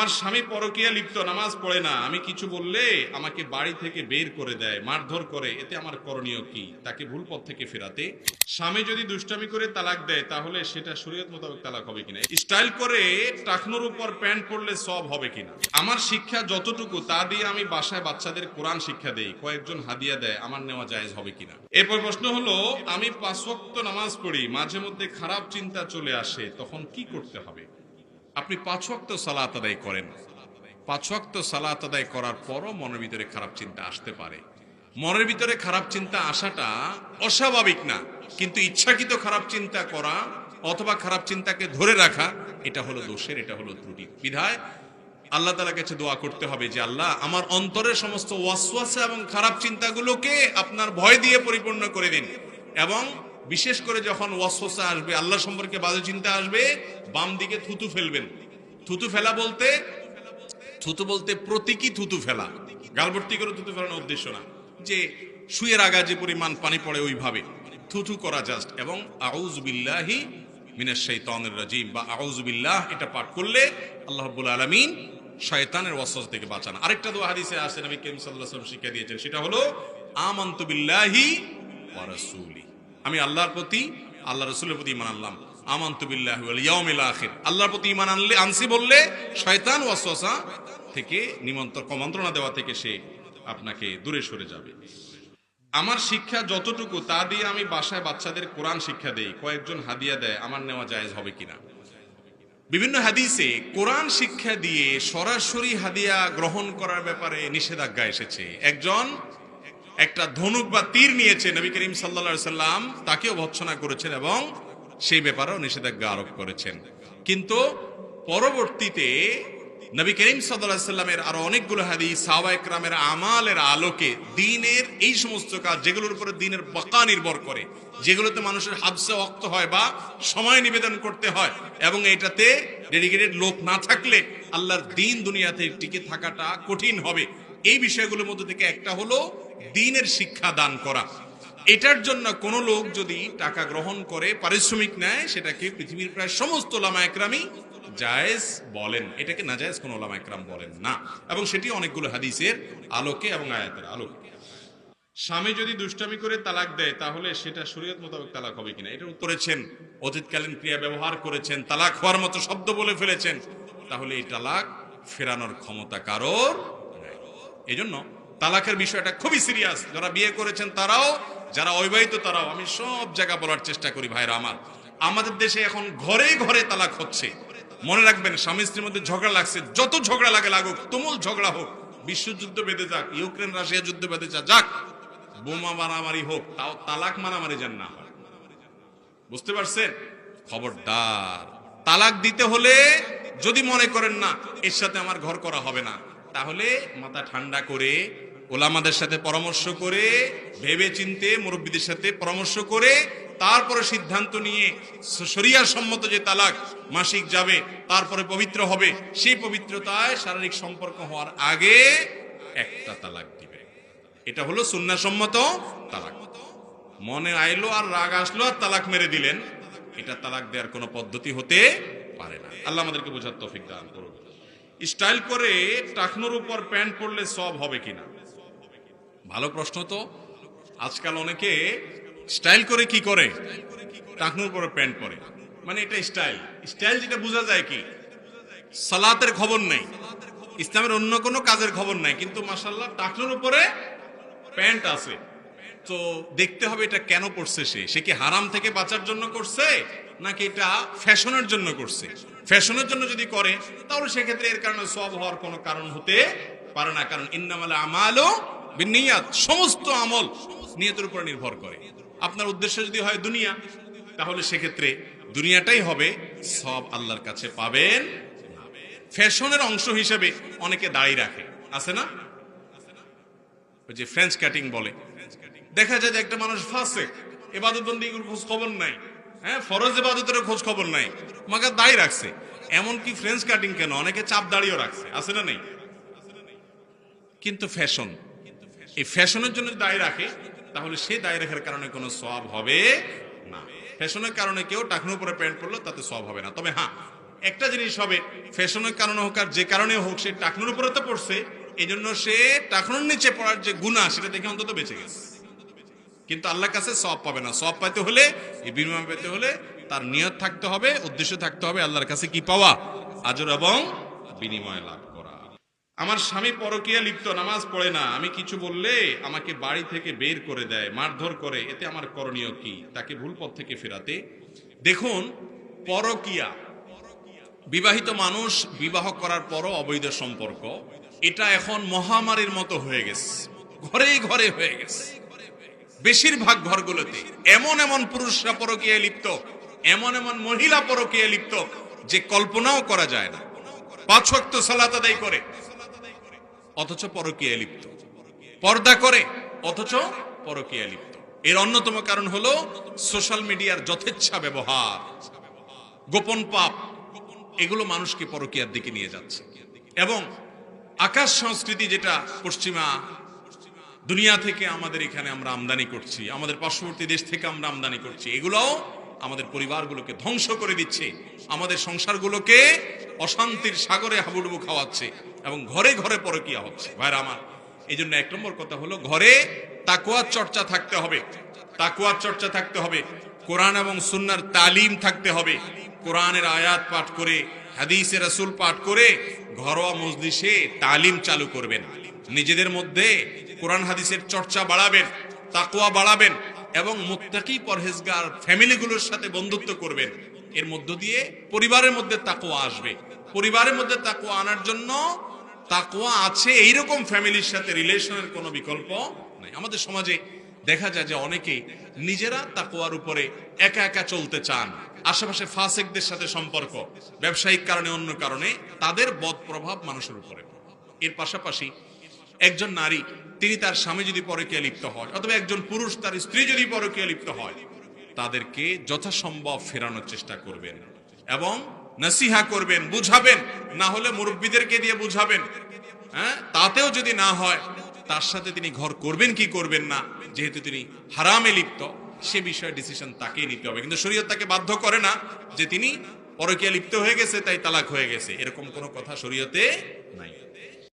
আমার স্বামী পরকীয়া লিপ্ত, নামাজ পড়ে না, আমি কিছু বললে আমাকে বাড়ি থেকে বের করে দেয়, মারধর করে, এতে আমার করণীয় কি? তাকে ভুল পথ থেকে ফেরাতে। স্বামী যদি দুষ্টামি করে তালাক দেয়, তাহলে সেটা শরীয়ত মোতাবেক তালাক হবে কিনা? স্টাইল করে টাকনোর উপর প্যান্ট পরলে সব হবে কিনা? আমার শিক্ষা যতটুকু, তা দিয়ে আমি বাসায় বাচ্চাদের কোরআন শিক্ষা দেই, কয়েকজন হাদিয়া দেয়, আমার নেওয়া জায়েজ হবে কিনা? এরপর প্রশ্ন হলো, আমি পাঁচ নামাজ পড়ি, মাঝে মধ্যে খারাপ চিন্তা চলে আসে, তখন কি করতে হবে? আপনি পাঁচ ওয়াক্ত সালাত আদায় করেন। পাঁচ ওয়াক্ত সালাত আদায় করার পরও মনের ভিতরে খারাপ চিন্তা আসতে পারে। মনের ভিতরে খারাপ চিন্তা আসাটা অস্বাভাবিক না, কিন্তু ইচ্ছাকৃত খারাপ চিন্তা করা অথবা খারাপ চিন্তাকে ধরে রাখা, এটা হলো দোষের, এটা হলো ত্রুটি বিধায় আল্লাহ তালা কাছে দোয়া করতে হবে যে, আল্লাহ, আমার অন্তরের সমস্ত ওয়াসওয়াসা এবং খারাপ চিন্তাগুলোকে আপনার ভয় দিয়ে পরিপূর্ণ করে দিন এবং বিশেষ করে যখন ওয়াসওয়াসা আসবে, আল্লাহ সম্পর্কে বাজে চিন্তা আসবে বাম দিকে থুতু ফেলবেন। থুতু ফেলা বলতে, থুতু বলতে প্রতীকী থুতু ফেলা। গালভর্তি করে থুতু ফেলানোর উদ্দেশ্য না। যে শুয়ের আগা যে পরিমাণ পানি পড়ে ওইভাবে। থুতু করা জাস্ট এবং আউজ বিল্লাহি মিনাশ শাইতানির রাজিম। বা আউজ বিল্লাহ এটা পাঠ করলে আল্লাহ রাব্বুল আলামিন শয়তানের ওয়াসওয়াস থেকে বাঁচান। আরেকটা দোয়া হাদিসে আছে, নবী করিম সাল্লাল্লাহু আলাইহি ওয়াসাল্লাম শিক্ষা দিয়েছেন। সেটা হলো, আমানতু বিল্লাহি ওয়া আমি আল্লাহর প্রতি, আল্লাহ রসুলের প্রতি ইমান আনলাম। আমান্তু বিল্লাহি ওয়াল ইয়াউমিল আখির। আল্লাহর প্রতি ইমান আনলে আনসি বললে শয়তান ওয়াসওয়াসা থেকে নিমন্ত্রণ কমন্ত্রণা দেওয়া থেকে সে আপনাকে দূরে সরে যাবে। আমার শিক্ষা যতটুকু, তা দিয়ে আমি বাসায় বাচ্চাদের কোরআন শিক্ষা দেই, কয়েকজন হাদিয়া দেয়, আমার নেওয়া জায়েজ হবে কিনা? বিভিন্ন হাদিসে কোরআন শিক্ষা দিয়ে সরাসরি হাদিয়া গ্রহণ করার ব্যাপারে নিষেধাজ্ঞা এসেছে। একজন একটা ধনুক বা তীর নিয়েছে নবী করিম সাল্লা সাল্লাম, তাকেও ভৎসনা করেছেন এবং সেই ব্যাপারেও নিষেধাজ্ঞা আরোপ করেছেন। কিন্তু পরবর্তীতে নবী করিম সাল্লাহ সাল্লামের আরও অনেকগুলো হাদিস, সাহবা আমালের আলোকে দিনের এই সমস্ত কাজ, যেগুলোর উপরে দিনের বাঁকা নির্ভর করে, যেগুলোতে মানুষের হাবসে অক্ত হয় বা সময় নিবেদন করতে হয় এবং এটাতে ডেডিকেটেড লোক না থাকলে আল্লাহর দিন দুনিয়াতে টিকে থাকাটা কঠিন হবে। এই বিষয়গুলোর মধ্যে থেকে একটা হলো দিনের শিক্ষা দান করা। এটার জন্য কোন লোক যদি টাকা গ্রহণ করে, পারিশ্রমিক নেয়, সেটাকে পৃথিবীর প্রায় সমস্ত লামা একরামই জায়েজ বলেন। এটাকে না জায়েজ কোন লামা একরাম বলেন না। এবং সেটি অনেকগুলো হাদিসের আলোকে এবং আয়াতের আলোকে। স্বামী যদি দুষ্টামি করে তালাক দেয়, তাহলে সেটা শরীয়ত মোতাবেক তালাক হবে কিনা? এটা করেছেন অতীতকালীন ক্রিয়া ব্যবহার করেছেন, তালাক হওয়ার মতো শব্দ বলে ফেলেছেন। তাহলে এই তালাক ফেরানোর ক্ষমতা কারোর নাই। তালাকের বিষয়টা খুবই সিরিয়াস। যারা বিয়ে করেছেন তারাও, যারা অবিবাহিত তারাও। আমি সব জায়গা বলার চেষ্টা করি ভাইরা আমার। আমাদের দেশে এখন ঘরে ঘরে তালাক হচ্ছে। মনে রাখবেন, স্বামী স্ত্রীর মধ্যে ঝগড়া লাগছে। যত ঝগড়া লাগে লাগুক, তুমুল ঝগড়া হোক। বিশ্বযুদ্ধ বেঁধে যাক, ইউক্রেন, রাশিয়া যুদ্ধ বেঁধে যা যাক। বোমা মারামারি হোক, তাও তালাক মারামারি যেন না বুঝতে পারছেন? খবরদার। তালাক দিতে হলে যদি মনে করেন না, এর সাথে আমার ঘর করা হবে না, তাহলে মাথা ঠান্ডা করে ওলামাদের সাথে পরামর্শ করে ভেবে চিনতে মুরব্বীদের সাথে পরামর্শ করে, তারপরে সিদ্ধান্ত নিয়ে শরিয়ার সম্মত যে তালাক মাসিক যাবে, তারপরে পবিত্র হবে, সেই পবিত্রতায় শারীরিক সম্পর্ক হওয়ার আগে একটা তালাক দিবে। এটা হলো সুন্নাসম্মত তালাক। মনে আইলো আর রাগ আসলো আর তালাক মেরে দিলেন। এটা তালাক দেওয়ার কোনো পদ্ধতি হতে পারে না। আল্লাহ আমাদেরকে বোঝার তৌফিক দান করুন। স্টাইল করে টাকনোর উপর প্যান্ট পরলে সব হবে কিনা? ভালো প্রশ্ন তো। আজকাল অনেকে স্টাইল করে কি করে? টাকনোর উপরে প্যান্ট পরে। মানে এটা স্টাইল। স্টাইল যেটা বোঝা যায় কি? সালাতের খবর নেই। ইসলামের অন্য কোনো কাজের খবর নাই। কিন্তু মাসাল্লাহ টাকনোর উপরে প্যান্ট আছে। তো দেখতে হবে এটা কেন পড়ছে সে? সে কি হারাম থেকে বাঁচার জন্য করছে? নাকি এটা ফ্যাশনের জন্য করছে? ফ্যাশনের জন্য যদি করে, তাহলে সেক্ষেত্রে এর কারণে সব হওয়ার কোনো কারণ হতে পারে না। কারণ ইন্নামাল আমালও বিনিয়াত, সমস্ত আমল নিয়তের উপর নির্ভর করে। আপনার উদ্দেশ্য যদি হয় দুনিয়া, তাহলে সেক্ষেত্রে দুনিয়াটাই হবে সব আল্লাহর কাছে পাবেন। ফ্যাশনের অংশ হিসেবে অনেকে দাড়ি রাখে। আছে না? ওই যে ফ্রেঞ্চ কাটিং বলে। দেখা যায় যে একটা মানুষ ফাঁসে, এবাদত বন্দীগুলোর খোঁজ খবর নাই হ্যাঁ ফরজ এবাদতের খোঁজ খবর নাই মাকে দাড়ি রাখছে। এমনকি ফ্রেঞ্চ কাটিং কেন? অনেকে চাপ দাড়িও রাখছে। আছে না নেই? কিন্তু ফ্যাশন এই ফ্যাশনের জন্য দায় রাখে, তাহলে সে দায় রাখার কারণে কোনো সব হবে না। ফ্যাশনের কারণে কেউ টাকনোর উপরে প্যান্ট পরলো, তাতে সব হবে না। তবে হ্যাঁ একটা জিনিস হবে, ফ্যাশনের কারণে হোক আর যে কারণে হোক, সে টাকনুর উপরে তো পড়ছে এই জন্য সে টাকনুর নিচে পড়ার যে গুণা সেটা দেখে অন্তত বেঁচে গেছে। কিন্তু আল্লাহর কাছে সব পাবে না। সব পাইতে হলে, এই বিনিময় পেতে হলে তার নিয়ত থাকতে হবে, উদ্দেশ্য থাকতে হবে আল্লাহর কাছে কি পাওয়া? আজর এবং বিনিময় লাভ। আমার স্বামী পরকীয়া লিপ্ত, নামাজ পড়ে না। আমি কিছু বললে আমাকে বাড়ি থেকে বের করে দেয়, মারধর করে। এতে আমার করণীয় কি? তাকে ভুল পথ থেকে ফেরাতে। দেখুন, পরকীয়া। বিবাহিত মানুষ বিবাহ করার পরও অবৈধ সম্পর্ক। এটা এখন মহামারীর মতো হয়ে গেছে। ঘরেই ঘরে হয়ে গেছে। বেশিরভাগ ঘরগুলোতে এমন এমন পুরুষরা পরকীয়া লিপ্ত, এমন এমন মহিলা পরকীয়া লিপ্ত, যে কল্পনাও করা যায় না। পাঁচ সালাত আদায় করে। অথচ পরকীয়া লিপ্ত। পর্দা করে, অথচ পরকীয়া লিপ্ত। এর অন্যতম কারণ হলো সোশ্যাল মিডিয়ার যথেচ্ছা ব্যবহার। গোপন পাপ, এগুলো মানুষকে পরকীয়ার দিকে নিয়ে যাচ্ছে। এবং আকাশ সংস্কৃতি যেটা, পশ্চিমা, দুনিয়া থেকে আমাদের এখানে আমরা আমদানি করছি, আমাদের পার্শ্ববর্তী দেশ থেকে আমরা আমদানি করছি, এগুলোও আমাদের পরিবারগুলোকে ধ্বংস করে দিচ্ছে, আমাদের সংসারগুলোকে অশান্তির সাগরে হাবুডুবু খাওয়াচ্ছে এবং ঘরে ঘরে পরকিয়া হচ্ছে। ভাইরা আমার এই জন্য এক নম্বর কথা হলো, ঘরে তাকুয়ার চর্চা থাকতে হবে। তাকুয়ার চর্চা থাকতে হবে। কোরআন এবং সুন্নার তালিম থাকতে হবে। কোরআনের আয়াত পাঠ করে, হাদিসে রাসূল পাঠ করে, ঘরোয়া মজলিসে তালিম চালু করবেন। নিজেদের মধ্যে কোরআন হাদিসের চর্চা বাড়াবেন তাকুয়া বাড়াবেন এবং মুত্তাকি পরহেজগার ফ্যামিলিগুলোর সাথে বন্ধুত্ব করবেন। এর মধ্য দিয়ে পরিবারের মধ্যে তাকুয়া আসবে। পরিবারের মধ্যে তাকুয়া আনার জন্য তাকুয়া আছে, এইরকম ফ্যামিলির সাথে রিলেশনের কোনো বিকল্প নাই। আমাদের সমাজে দেখা যায় যে অনেকেই নিজেরা তাকুয়ার উপরে একা একা চলতে চান। আশেপাশে ফাসেকদের সাথে সম্পর্ক, ব্যবসায়িক কারণে অন্য কারণে তাদের বদ প্রভাব মানুষের উপরে। এর পাশাপাশি একজন নারী, তিনি তার স্বামী যদি পরকীয়া লিপ্ত হয়, অথবা একজন পুরুষ তার স্ত্রী যদি পরকীয়া লিপ্ত হয়, তাদেরকে যথাসম্ভব ফেরানোর চেষ্টা করবেন। এবং নসিহা করবেন, বুঝাবেন, না হলে মুরব্বীদেরকে দিয়ে বুঝাবেন। হ্যাঁ? তাতেও যদি না হয়, তার সাথে তিনি ঘর করবেন কি করবেন না, যেহেতু তিনি হারামে লিপ্ত, সে বিষয়ে ডিসিশন তাকেই নিতে হবে। কিন্তু শরীয়ত তাকে বাধ্য করে না যে তিনি পরকিয়া লিপ্ত হয়ে গেছে, তাই তালাক হয়ে গেছে। এরকম কোনো কথা শরীয়তে নাই।